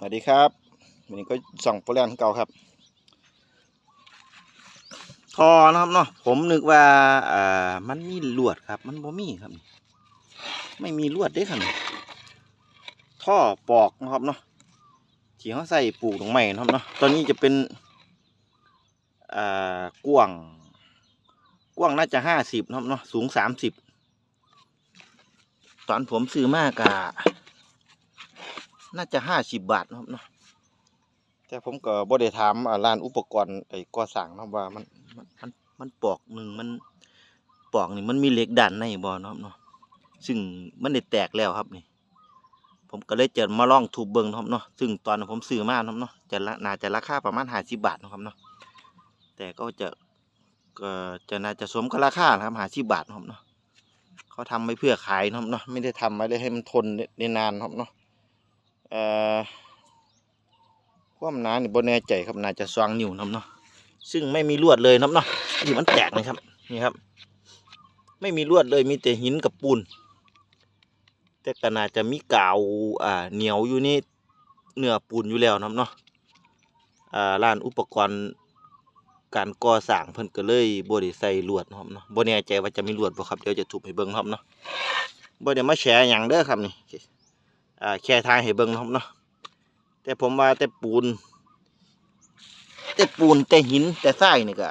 สวัสดีครับวันนี้ก็ส่องโปรแลนด์เก่าครับ ทอนะครับเนาะผมนึกว่าอ่ามันมีลวดครับ มันบ่มีครับ ไม่มีลวดเด้ครับท่อปอกนะครับเนาะที่เขาใส่ปลูกตรงใหม่นะครับเนาะตอนนี้จะเป็นอ่ากว้างกว้างน่าจะห้าสิบนะครับเนาะสูงสามสิบตอนผมซื้อมากอะ น่าจะห้าสิบบาทนะครับเนาะแต่ผมก็บ่ได้ถามร้านอุปกรณ์ไอ้ก่อสร้างนาะว่ามันมันมันมันปอกหนึ่งมันปอกนี่มันมีเหล็กด้านในบ่เนาะเนาะซึ่งมันได้แตกแล้วครับนี่ ผมก็เลยจะมาลองทุบเบิ่งครับเนาะซึ่งตอนผมซื้อมาเนาะเนาะจะน่าจะราคาประมาณ50บาทนะครับเนาะแต่ก็จะก็จะน่าจะสมกับราคาครับ50บาทเนาะครับเนาะเขาทำไว้เพื่อขายนะครับเนาะไม่ได้ทำไว้เลยให้มันทนได้นานนะครับเนาะ ความหนานี่บนแน่ใจครับน่าจะสว่างนิ้วน้ำเนาะซึ่งไม่มีลวดเลยน้ำเนาะนี่มันแตกนะครับนี่ครับ ไม่มีลวดเลยมีแต่หินกับปูนแต่ก็น่าจะมีกาวอ่าเหนียวอยู่นี่เนื้อปูนอยู่แล้วน้ำเนาะอ่าร้านอุปกรณ์การก่อสร้างเพิ่นก็เลยบ่ได้ใส่ลวดนะครับเนาะบ่แน่ใจว่าจะมีลวดบ่ครับเดี๋ยวจะทุบให้เบิ่งครับเนาะบ่ได้มาแชร์หยังเด้อครับนี่ อ่าแค่ทางให้เบิ่งนะครับเนาะแต่ผมว่าแต่ปูน แต่ปูนแต่หินแต่ทรายนี่ก็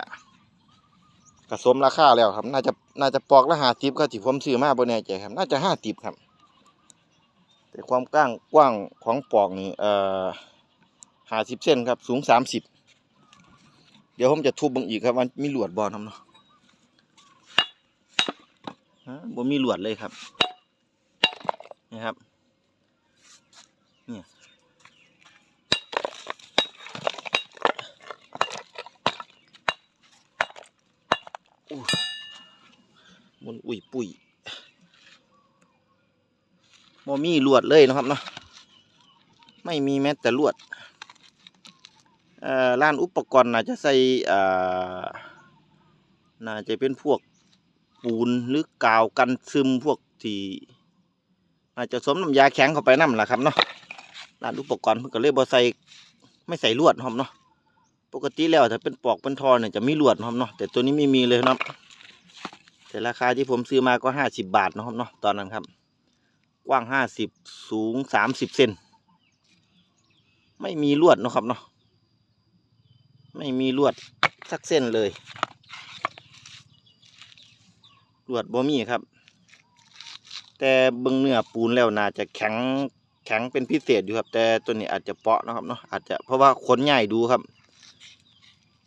ก็สมราคาแล้วครับ น่าจะน่าจะปอกละห้าสิบครับที่ผมซื้อมาบ่แน่ใจครับ น่าจะห้าสิบครับ แต่ความกว้างกว้างของปอกนี่เอ่อห้าสิบเซนครับ สูงสามสิบเดี๋ยวผมจะทุบบิ่งอีกครับว่ามีหลวดบ่ครับเนาะฮะบ่มีหลวดเลยครับนี่ครับ อู้มันอุ่ยปุ๋ยบ่มีลวดเลยนะครับเนาะไม่มีแม้แต่ลวดเอ่อร้านอุปกรณ์น่าจะใส่อ่าน่าจะเป็นพวกปูนหรือกาวกันซึมพวกที่น่าจะสวมน้ำยาแข็งเข้าไปนั่นแหละครับเนาะ ร้านอุปกรณ์เพิ่นก็เลยบ่ใส่ไม่ใส่ลวดนะครับเนาะปกติแล้วถ้าเป็นปอกเป็นทอเนี่ยจะมีลวดนะครับเนาะแต่ตัวนี้ไม่มีเลยนะครับแต่ราคาที่ผมซื้อมาก็ห้าสิบบาทนะครับเนาะตอนนั้นครับ กว้างห้าสิบสูงสามสิบเซนไม่มีลวดนะครับเนาะไม่มีลวดสักเส้นเลยลวดบ่มีครับ แต่เบิ้งเนื้อปูนแล้วน่าจะแข็ง แข็งเป็นพิเศษอยู่ครับ แต่ตัวนี้อาจจะเปาะนะครับเนาะอาจจะเพราะว่าขนใหญ่ดูครับ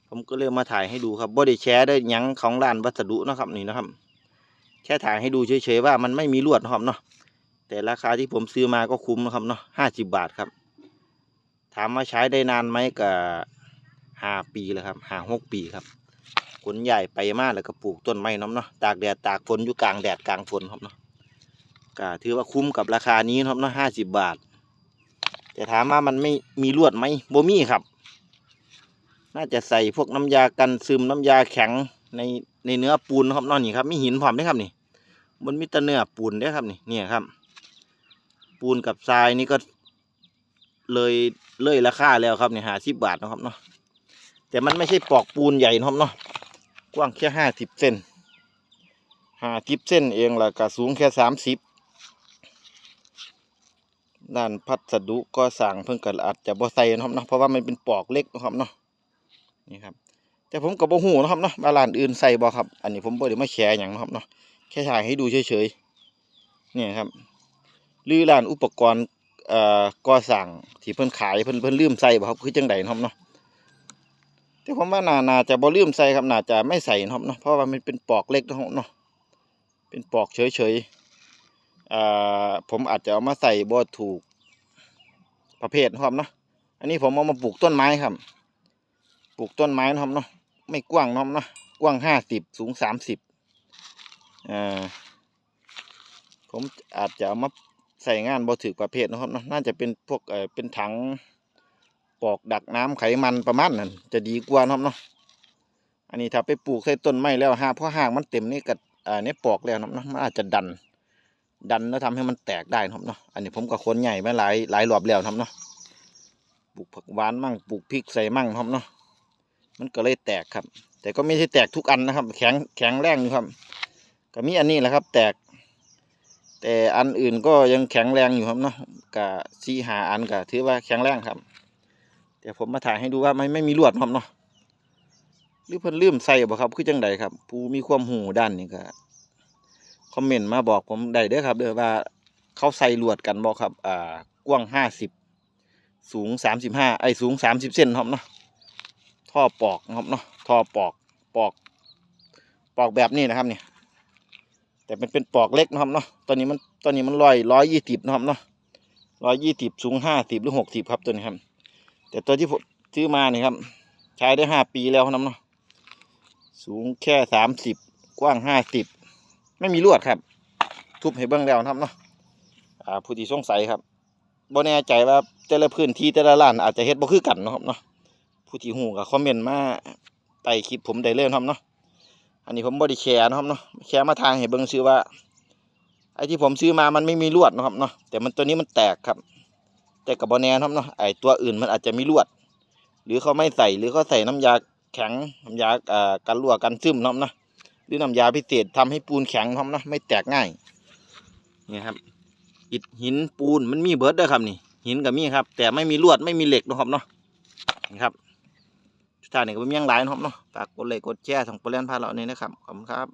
ผมก็เลยมาถ่ายให้ดูครับบ่ได้แชร์ได้ยังของร้านวัสดุนะครับนี่นะครับ แค่ถ่ายให้ดูเฉยๆว่ามันไม่มีลวดนะครับเนาะแต่ราคาที่ผมซื้อมาก็คุ้มนะครับเนาะห้าสิบบาทครับ ถามว่าใช้ได้นานไหมก็ห้าปีแล้วครับห้าหกปีครับขนใหญ่ไปมากแล้วก็ปลูกต้นไม้น้ำเนาะตากแดดตากฝนอยู่กลางแดดกลางฝนครับเนาะ ก็ถือว่าคุ้มกับราคานี้นะครับเนาะห้าสิบบาท แต่ถามว่ามันไม่มีลวดไหมโบมี่ครับ น่าจะใส่พวกน้ำยากันซึมน้ำยาแข็งในในเนื้อปูนนะครับนอนนี่ครับมีหินพร้อมได้ครับนี่มันมีต่เนื้อปูนได้ครับนี่เนี่ยครับ ปูนกับทรายนี่ก็เลยเลยราคาแล้วครับเนี่ยหาสิบบาทนะครับเนาะแต่มันไม่ใช่ปอกปูนใหญ่นะครับเนาะกว้างแค่ห้าสิบเซนห้าสิบเซนเองแล้วก็สูงแค่สามสิบ ด้านพัสดุก็สั่งเพิ่งก็อาจจะบ่ใส่นะครับเนาะเพราะว่ามันเป็นปอกเล็กนะครับเนาะนี่ครับ แต่ผมก็บ่ฮู้นะครับเนาะว่าร้านอื่นใส่บ่ครับ อันนี้ผมบ่ได้มาแชร์หยังนะครับเนาะแค่ถ่ายให้ดูเฉยๆเนี่ยครับหรือร้านอุปกรณ์เอ่อก่อสร้างที่เพิ่นขายเพิ่นเพิ่นลืมใส่บ่ครับคือจังไดนะครับเนาะแต่ผมว่าน่าน่าจะบ่ลืมใส่ครับน่าจะไม่ใส่นะครับเนาะเพราะว่ามันเป็นปอกเล็กนะครับเนาะเป็นปอกเฉยๆ ผมอาจจะเอามาใส่บ่ถูกประเภทนะครับเนาะอันนี้ผมเอามาปลูกต้นไม้ครับ ปลูกต้นไม้นะครับเนาะไม่กว้างนะครับเนาะกว้างห้าสิบสูงสามสิบอ่าผมอาจจะเอามาใส่งานบ่ถือประเภทนะครับเนาะน่าจะเป็นพวกเออเป็นถังปอกดักน้ำไขมันประมาณนั้นจะดีกว่านะครับเนาะอันนี้ถ้าไปปลูกใส่ต้นไม้แล้วหาเพราะหากมันเต็มนี่กับอ่าเนี่ยปอกแล้วนะครับเนาะมันอาจจะดัน ดันแล้วทำให้มันแตกได้นะครับเนาะ อันนี้ผมก็คนใหญ่มาหลายหลายรอบแล้วนะครับเนาะ ปลูกผักหวานมั่งปลูกพริกใส่มั่งครับเนาะ มันก็เลยแตกครับ แต่ก็ไม่ใช่แตกทุกอันนะครับ แข็งแข็งแรงอยู่ครับ ก็มีอันนี้แหละครับ แตก แต่อันอื่นก็ยังแข็งแรงอยู่ครับเนาะกะซีหาอันกะถือว่าแข็งแรงครับ เดี๋ยวผมมาถ่ายให้ดูว่าไม่ไม่มีลวดครับเนาะหรือเพิ่นลืมใส่บ่ครับคือจังใดครับ ผู้มีความหูด้านนี้ก็ คอมเมนต์มาบอกผมได้เด้อครับเด้อว่าเขาใส่ลวดกันบ่ครับ อ่ากว้างห้าสิบสูงสามสิบห้าไอ้สูงสามสิบเซนครับเนาะท่อปอกนะครับเนาะท่อปอกปอก ปอกแบบนี้นะครับเนี่ยแต่มันเป็นปอกเล็กนะครับเนาะตอนนี้มันตอนนี้มันร้อยร้อยยี่สิบนะครับเนาะร้อยยี่สิบสูงห้าสิบหรือหกสิบครับตัวนี้ครับ แต่ตัวที่ผมซื้อมาเนี่ยครับ ใช้ได้ห้าปีแล้วนะครับเนาะสูงแค่สามสิบกว้างห้าสิบ ไม่มีลวดครับ ทุบให้เบิ้งแล้วครับเนาะอ่าผู้ที่สงสัยครับบ่แน่ใจว่าแต่ละพื้นที่แต่ละร้านอาจจะเฮ็ดบ่คือกันเนาะครับเนาะผู้ที่หูก็คอมเมนต์มาใต้คลิปผมได้เลยนะครับเนาะอันนี้ผมบ่ได้แชร์นะครับเนาะแชร์มาทางให้เบิ่งซื้อว่าไอ้ที่ผมซื้อมามันไม่มีลวดนะครับเนาะแต่มันตัวนี้มันแตกครับ แต่กับบอแนนครับเนาะไอตัวอื่นมันอาจจะมีลวด หรือเขาไม่ใส่หรือเขาใส่น้ำยาแข็งน้ำยากันรั่วกันซึมเนาะเนาะ รือน้ำยาพิเศษทำให้ปูนแข็งครับนะไม่แตกง่ายนี่ครับอิฐหินปูนมันมีเบิร์ดด้วยครับนี่ หินกับมีครับ แต่ไม่มีลวดไม่มีเหล็กนะครับเนาะนี่ครับสุดท่านนี่ก็เป็นยังหลายนะครับเนาะฝากกดไลค์กดแชร์ส่งโปรแลนพาเราเนี่ยนะครับขอบคุณครับ